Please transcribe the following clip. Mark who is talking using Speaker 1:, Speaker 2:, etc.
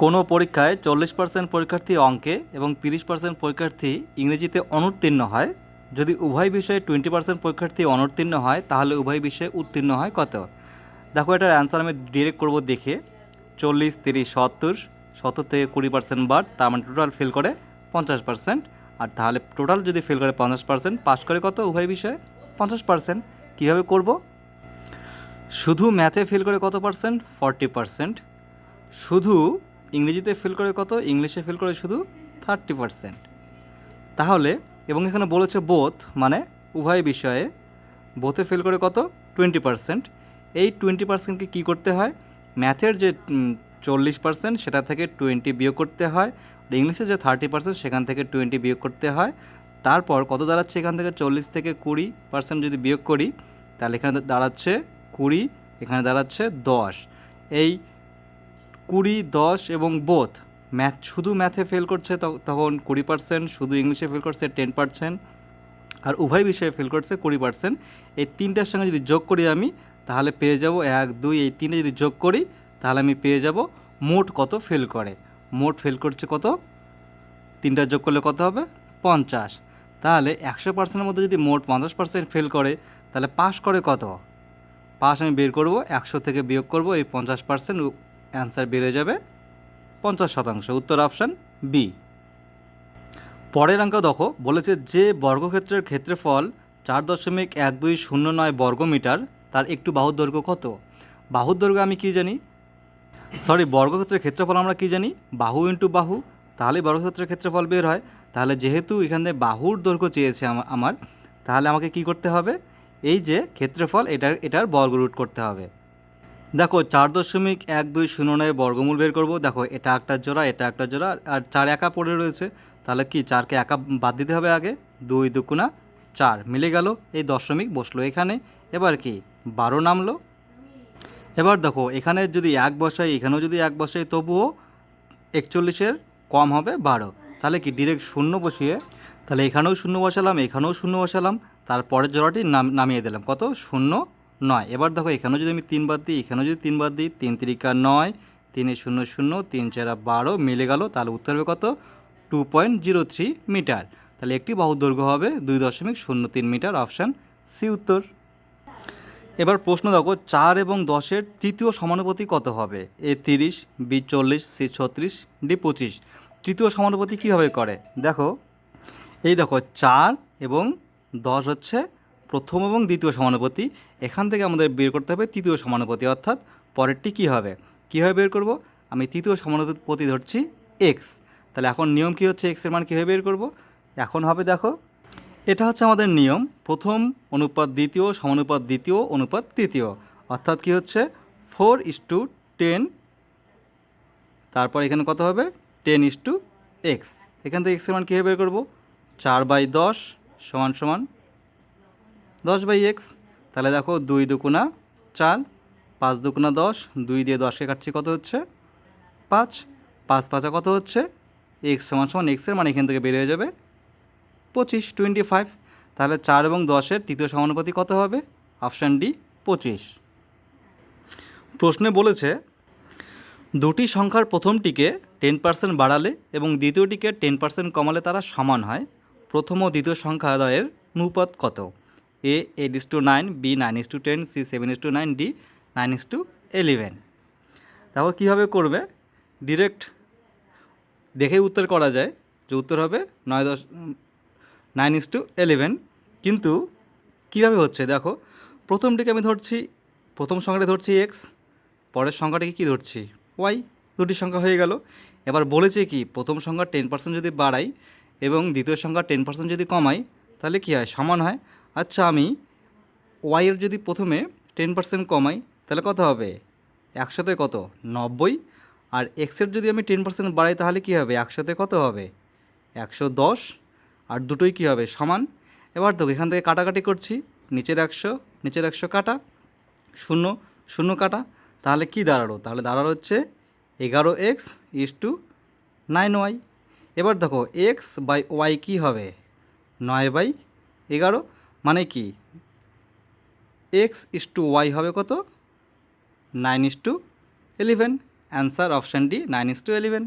Speaker 1: কোনো পরীক্ষায় চল্লিশ পার্সেন্ট পরীক্ষার্থী অঙ্কে এবং তিরিশ পার্সেন্ট পরীক্ষার্থী ইংরেজিতে অনুত্তীর্ণ হয়। যদি উভয় বিষয়ে টোয়েন্টি পার্সেন্ট পরীক্ষার্থী অনুত্তীর্ণ হয়, তাহলে উভয় বিষয়ে উত্তীর্ণ হয় কত? দেখো, এটার অ্যান্সার আমি ডিরেক্ট করব দেখে। চল্লিশ, তিরিশ, সত্তর সত্তর থেকে কুড়ি পার্সেন্ট বাদ, তার মানে টোটাল ফেল করে পঞ্চাশ পার্সেন্ট আর তাহলে টোটাল যদি ফেল করে পঞ্চাশ পার্সেন্ট পাস করে কত উভয় বিষয়ে? পঞ্চাশ পার্সেন্ট কীভাবে করব? শুধু ম্যাথে ফেল করে কত পার্সেন্ট ফর্টি পার্সেন্ট শুধু ইংরেজিতে ফেল করে কত? ইংলিশে ফেল করে শুধু থার্টি পার্সেন্ট তাহলে, এবং এখানে বলেছে বোথ মানে উভয় বিষয়ে বোথে ফেল করে কত? টোয়েন্টি পার্সেন্ট এই টোয়েন্টি পার্সেন্টকে কী করতে হয়? ম্যাথের যে চল্লিশ পার্সেন্ট সেটা থেকে টোয়েন্টি বিয়োগ করতে হয়। ইংলিশে যে থার্টি পার্সেন্ট সেখান থেকে টোয়েন্টি বিয়োগ করতে হয়। তারপর কত দাঁড়াচ্ছে? এখান থেকে চল্লিশ থেকে কুড়ি পার্সেন্ট যদি বিয়োগ করি, তাহলে এখানে দাঁড়াচ্ছে কুড়ি, এখানে দাঁড়াচ্ছে দশ। এই কুড়ি, দশ এবং বোথ ম্যাথ শুধু ম্যাথে ফেল করছে তখন কুড়ি পার্সেন্ট শুধু ইংলিশে ফেল করছে টেন পার্সেন্ট আর উভয় বিষয়ে ফেল করছে কুড়ি পার্সেন্ট এই তিনটার সঙ্গে যদি যোগ করি আমি, তাহলে পেয়ে যাব এক, দুই, এই তিনটে যদি যোগ করি, তাহলে আমি পেয়ে যাব মোট কত ফেল করে। মোট ফেল করছে কত? তিনটা যোগ করলে কত হবে? পঞ্চাশ। তাহলে একশো পার্সেন্টের মধ্যে যদি মোট পঞ্চাশ পার্সেন্ট ফেল করে, তাহলে পাস করে কত? পাস আমি বের করব, একশো থেকে বিয়োগ করব, এই পঞ্চাশ পার্সেন্ট অ্যান্সার বেড়ে যাবে পঞ্চাশ শতাংশ। উত্তর অপশান বি। পরের অঙ্ক দেখো, বলেছে যে বর্গক্ষেত্রের ক্ষেত্রফল চার দশমিক এক দুই শূন্য নয় বর্গমিটার, তার একটু বাহুর দৈর্ঘ্য কত? বাহুর দৈর্ঘ্য আমি কী জানি? সরি, বর্গক্ষেত্রের ক্ষেত্রফল আমরা কী জানি? বাহু ইন্টু বাহু, তাহলে বর্গক্ষেত্রের ক্ষেত্রফল বের হয়। তাহলে যেহেতু এখানে বাহুর দৈর্ঘ্য চেয়েছে আমার, তাহলে আমাকে কি করতে হবে? এই যে ক্ষেত্রফল, এটার এটার বর্গ রুট করতে হবে। দেখো, চার দশমিক এক দুই শূন্য নয় বর্গমূল বের করব। দেখো, এটা একটা জোড়া, এটা একটা জোড়া, আর চার একা পড়ে রয়েছে। তাহলে কি চারকে একা বাদ দিতে হবে আগে? দুই দুকুনা চার, মিলে গেল, এই দশমিক বসল এখানে। এবার কি, বারো নামলো। এবার দেখো, এখানে যদি এক বসাই, এখানেও যদি এক বসাই, তবুও একচল্লিশের কম হবে বারো। তাহলে কি ডিরেক্ট শূন্য বসিয়ে, তাহলে এখানেও শূন্য বসালাম, এখানেও শূন্য বসালাম, তারপরের জোড়াটি নাম, নামিয়ে দিলাম। কত? শূন্য নয়। এবার দেখো, এখানেও যদি আমি তিন বাদ দিই, এখানেও যদি তিন বাদ দিই, তিন তিরিকা নয়, তিনে শূন্য শূন্য, তিন চারা বারো মিলে গেল, তাহলে উত্তর হবে কত? Two point zero three metre. তাহলে একটি বাহুর দৈর্ঘ্য হবে দুই দশমিক শূন্য তিন মিটার, অপশান সি উত্তর। এবার প্রশ্ন দেখো, চার এবং দশের তৃতীয় সমানুপাতি কত হবে? এ তিরিশ, বি চল্লিশ, সি ছত্রিশ, ডি পঁচিশ। তৃতীয় সমানুপাতি কীভাবে করে? দেখো, এই দেখো, চার এবং দশ হচ্ছে প্রথম এবং দ্বিতীয় সমানুপাতি। এখান থেকে আমাদের বের করতে হবে তৃতীয় সমানুপাতি, অর্থাৎ পরেরটি কী হবে? কীভাবে বের করব? আমি তৃতীয় সমানুপাতি ধরছি এক্স তাহলে এখন নিয়ম কী হচ্ছে? এক্সের মান কীভাবে বের করব? এখন হবে দেখো, এটা হচ্ছে আমাদের নিয়ম। প্রথম অনুপাত দ্বিতীয়, সমানুপাত দ্বিতীয়, অনুপাত তৃতীয়। অর্থাৎ কি হচ্ছে? Four is to ten. তারপর এখানে কত হবে? টেন ইস টু এক্স এখান থেকে এক্সের মান কীভাবে বের করব? চার বাই দশ সমান সমান দশ বাই এক্স, তাহলে দেখো দুই দুকুনা চার, পাঁচ দুকুনা দশ, দুই দিয়ে দশকে কাটছি কত হচ্ছে? পাঁচ। পাঁচ পাঁচা কত হচ্ছে? এক্স সমান সমান এক্সের মানে এখান থেকে বের হয়ে যাবে পঁচিশ টোয়েন্টি ফাইভ তাহলে চার এবং দশের তৃতীয় সমানুপাতি কত হবে? অপশান ডি, পঁচিশ। প্রশ্নে বলেছে, দুটি সংখ্যার প্রথমটিকে টেন পার্সেন্ট বাড়ালে এবং দ্বিতীয়টিকে টেন পার্সেন্ট কমালে তারা সমান হয়। প্রথম ও দ্বিতীয় সংখ্যা দ্বয়ের অনুপাত কত? A eight is to nine B nine is to ten C seven is to nine D nine is to eleven তারপর কীভাবে করবে? ডিরেক্ট দেখেই উত্তর করা যায় যে উত্তর হবে নয় দশ নাইন ইস টু এলেভেন কিন্তু কীভাবে হচ্ছে? দেখো, প্রথমটিকে আমি ধরছি, প্রথম সংখ্যাটি ধরছি এক্স পরের সংখ্যাটিকে কী ধরছি? ওয়াই দুটি সংখ্যা হয়ে গেল। এবার বলেছে কি, প্রথম সংখ্যা টেন পার্সেন্ট যদি বাড়াই এবং দ্বিতীয় সংখ্যা টেন পার্সেন্ট যদি কমাই, তাহলে কী হয়? সমান হয়। আচ্ছা আমি ওয়াইয়ের যদি প্রথমে টেন পার্সেন্ট কমাই, তাহলে কত হবে? একশোতে কত? নব্বই? আর এক্সের যদি আমি টেন পার্সেন্ট বাড়াই, তাহলে কী হবে? একশোতে কত হবে? একশো দশ? আর দুটোই কী হবে? সমান? এবার দেখো, এখান থেকে কাটাকাটি করছি। নিচের একশো নিচের একশো কাটা। শূন্য শূন্য কাটা। তাহলে কি দাঁড়াল? তাহলে দাঁড়াল হচ্ছে এগারো X is to nine Y. এবার দেখো, এক্স বাই ওয়াই কী হবে? নয় বাই এগারো। মানে কি? এক্স ইস টু ওয়াই হবে কত? Nine is to eleven answer option D nine is to eleven